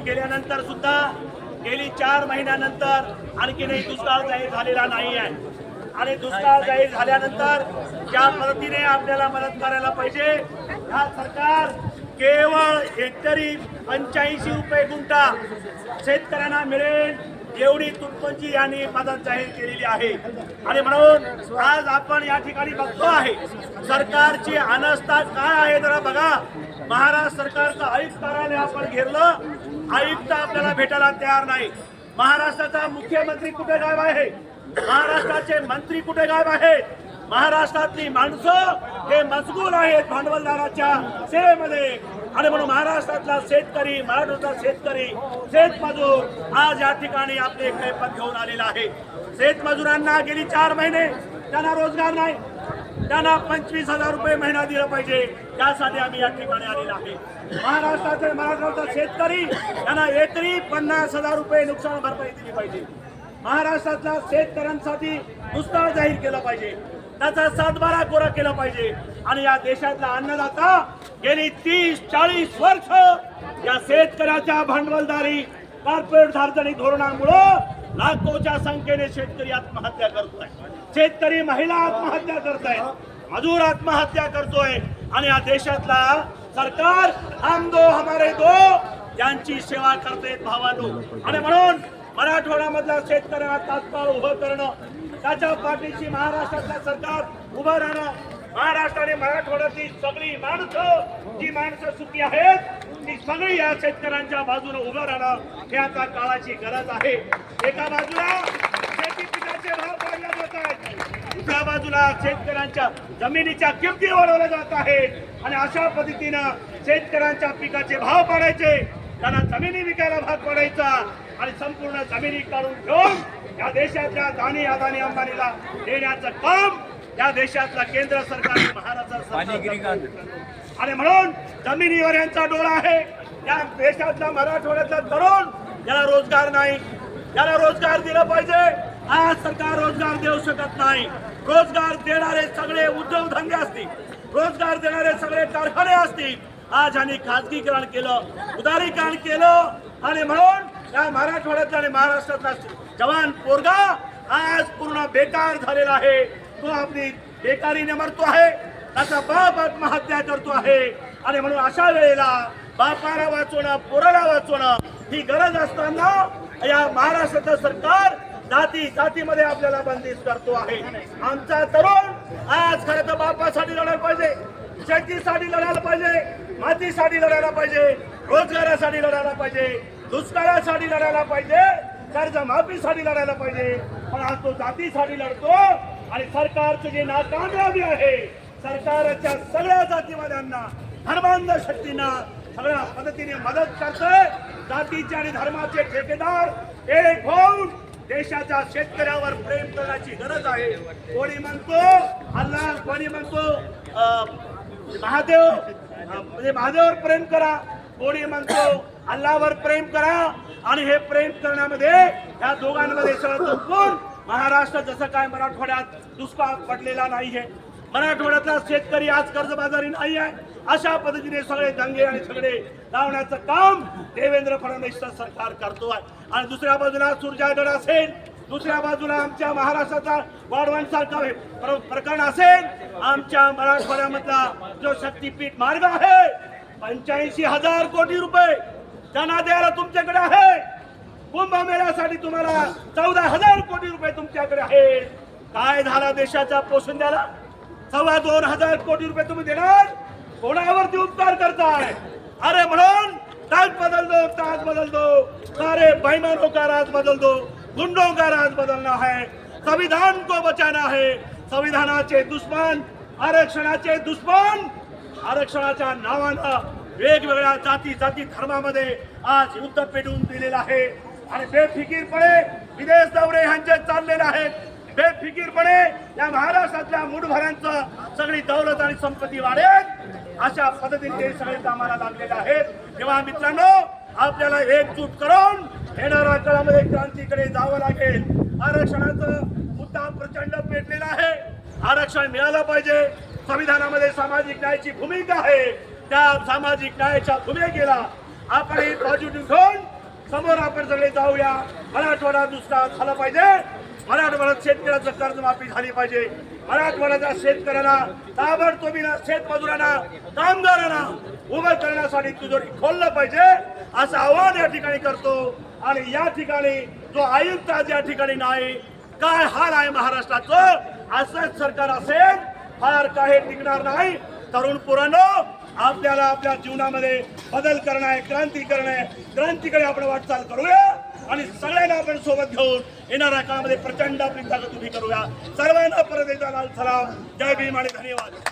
येऊन गेल्यानंतर सुद्धा गेली चार महिन्यानंतर आणखीनही दुष्काळ जाहीर झालेला नाही आहे. आणि दुष्काळ जाहीर झाल्यानंतर ज्या मदतीने आपल्याला मदत करायला पाहिजे हा सरकार केवळ हेक्टरी पंच्याऐंशी रुपये गुंठा शेतकऱ्यांना मिळेल एवढी तुटपंची यांनी मदत जाहीर केलेली आहे. आणि म्हणून आज आपण या ठिकाणी बघतो आहे सरकारची अनस्था काय आहे जरा बघा. महाराष्ट्र सरकारचं आयुक्त कार्यालय आपण घेरलं आयुक्त आपल्याला भेटायला तयार नाही. महाराष्ट्राचा मुख्यमंत्री कुठे गायब आहे? महाराष्ट्राचे मंत्री कुठे गायब आहेत? महाराष्ट्रातली माणसं हे मजगूर आहेत भांडवलदाराच्या सेवेमध्ये. आणि म्हणून महाराष्ट्रातला शेतकरी मराठवाड्याचा शेतकरी शेतमजूर आज या ठिकाणी आपले कैपत घेऊन आलेला आहे. शेतमजुरांना गेली चार महिने त्यांना रोजगार नाही. त्यांना पंचवीस हजार रुपये महिना दिला पाहिजे. त्यासाठी आम्ही या ठिकाणी आलेलो आहे. महाराष्ट्राचे महाराष्ट्राचा शेतकरी त्यांना एकरी पन्नास हजार रुपये नुकसान भरपाई दिली पाहिजे. महाराष्ट्रातल्या शेतकऱ्यांसाठी दुष्काळ जाहीर केला पाहिजे. त्याचा सातबारा कोरा केला पाहिजे. आणि या देशातला अन्नदाता गेली तीस चाळीस वर्ष या शेतकऱ्याच्या भांडवलदारी कॉर्पोरेट सार्वजनिक धोरणामुळं लाखोच्या संख्येने शेतकरी आत्महत्या करतोय. शेतकरी महिला आत्महत्या करतायत. मजूर आत्महत्या करतोय. आणि या देशातला सरकार हम दो हमारे दो यांची सेवा करते भावानो. आणि म्हणून मराठवाड्यामधल्या शेतकऱ्यांना तात्काळ उभं करणं त्याच्या पाठीशी महाराष्ट्रातल्या सरकार उभं राहणं महाराष्ट्र आणि मराठवाड्यातली सगळी माणसं जी माणसं सुखी आहेत ती सगळी या शेतकऱ्यांच्या बाजूने उभं राहणं हे आता काळाची गरज आहे. एका बाजूला शेती पिकाचे भाव वाढले जात आहेत दुसऱ्या बाजूला शेतकऱ्यांच्या जमिनीच्या किमती वाढवल्या जात आहेत. आणि अशा पद्धतीनं शेतकऱ्यांच्या पिकाचे भाव पाडायचे त्यांना जमिनी विकायला भाग पडायचा आणि संपूर्ण जमिनी काढून घेऊन या देशातल्या दानी अदानी अंबानीला देण्याचं काम या देशातलं केंद्र सरकार आणि महाराष्ट्र सरकार. आणि म्हणून जमिनीवर यांचा डोळा आहे या देशातला मराठवाड्यातला तरुण याला रोजगार नाही. याला रोजगार दिला पाहिजे. आज सरकार रोजगार देऊ शकत नाही. रोजगार देणारे सगळे उद्योगधंदे असतील. रोजगार देणारे सगळे कारखाने असतील. आज यांनी खाजगीकरण केलं उदारीकरण केलं आणि म्हणून या मराठवाड्यातला आणि महाराष्ट्रातला जवान पोरगा आज पूर्ण बेकार झालेला आहे. तो आपली बेकारीने मरतो आहे. त्याचा बाप आत्महत्या करतो आहे. आणि म्हणून अशा वेळेला बापाला वाचवणं पोराला वाचवणं ही गरज असताना या महाराष्ट्राचं सरकार जाती जातीमध्ये आपल्याला बंदिश करतो आहे. आमचा तरुण आज खरं तर बापासाठी लढायला पाहिजे शेतीसाठी लढायला पाहिजे मातीसाठी लढायला पाहिजे रोजगारासाठी लढायला पाहिजे दुष्काळासाठी लढायला पाहिजे कर्जमाफीसाठी लढायला पाहिजे. पण आज तो जातीसाठी लढतो आणि सरकारचं जे नाकामयाबी आहे सरकारच्या सगळ्या जातीवाद्यांना धर्मांध शक्तींना सगळ्या पद्धतीने मदत करतोय. जातीचे आणि धर्माचे ठेकेदार एक होऊन देशाच्या शेतकऱ्यावर प्रेम करण्याची गरज आहे. कोणी म्हणतो अल्लाह कोणी म्हणतो महादेव म्हणजे महादेवावर प्रेम करा. कोणी म्हणतो अल्लावर प्रेम करा आणि हे प्रेम करण्यामध्ये या दोघांमध्ये सगळं चुकून महाराष्ट्र जसं काय मराठवाड्यात दुष्काळ पडलेला नाहीये. मराठवाड्यातला शेतकरी आज कर्जबाजारी नाही आहे. अशा पद्धतीने सगळे दंगे आणि सगळे लावण्याचं काम देवेंद्र फडणवीस सरकार करतो आहे. आणि दुसऱ्या बाजूला सुरजागड असेल दुसऱ्या बाजूला आमच्या महाराष्ट्राचा वाढवणसारखा प्र- प्रकरण असेल आमच्या मराठवाड्यामधला जो शक्तीपीठ मार्ग आहे पंच्याऐंशी हजार कोटी रुपये त्यांना द्यायला तुमच्याकडे आहे. कुंभमेळ्यासाठी तुम्हाला चौदा हजार कोटी रुपये तुमच्याकडे आहेत. काय झाला देशाच्या पोषण सव्वा दोन हजार कोटी रुपये तुम्ही देणार? कोणावरती उपकार करताय? अरे म्हणून ताज बदल दो ताज बदल दो सारे बेईमानों का राज बदल दो गुंडों का राज बदलना है संविधान को बचाना है। संविधानाचे दुश्मन आरक्षणाचे दुश्मन आरक्षणाच्या नावानं वेगवेगळ्या जाती जाती धर्मामध्ये आज युद्ध पेटवून दिलेलं आहे. आणि बेफिकीरपणे विदेश दौरे ह्यांचे चाललेले आहेत. बेफिकीरपणे या महाराष्ट्रातल्या मुठभरांचं सगळी दौलत आणि संपत्ती वाढेल अशा पद्धतीने ते सगळे कामाला लागलेले आहेत. तेव्हा मित्रांनो आपल्याला एकजूट करून येणाऱ्या काळामध्ये क्रांतीकडे जावं लागेल. आरक्षणाचं मुद्दा प्रचंड पेटलेला आहे. आरक्षण मिळालं पाहिजे. संविधानामध्ये सामाजिक न्यायाची भूमिका आहे. त्या सामाजिक न्यायाच्या भूमिकेला आपण एक बाजू घेऊन समोर आपण सगळे जाऊया. मराठवाडा दुष्काळ झाला पाहिजे. मराठवाड्यात शेतकऱ्याचं कर्जमाफी झाली पाहिजे. मराठवाड्याच्या शेतकऱ्यांना ताबडतोबीला शेतमजुरांना कामगारांना उभं करण्यासाठी तुझोडी खोललं पाहिजे असं आव्हान या ठिकाणी करतो. आणि या ठिकाणी जो आयुक्त आज या ठिकाणी नाही काय हाल आहे महाराष्ट्राचं असंच सरकार असेल फार काही टिकणार नाही. तरुण पोरांनो आपल्याला आपल्या जीवनामध्ये बदल करणं आहे क्रांती करणं आहे. क्रांतीकडे आपण वाटचाल करूया. सोबत घेऊन येणाऱ्या काळामध्ये प्रचंड आपली ताकद उभी करूया. सर्वांना परत एकदा लाल सलाम. जय भीम आणि धन्यवाद.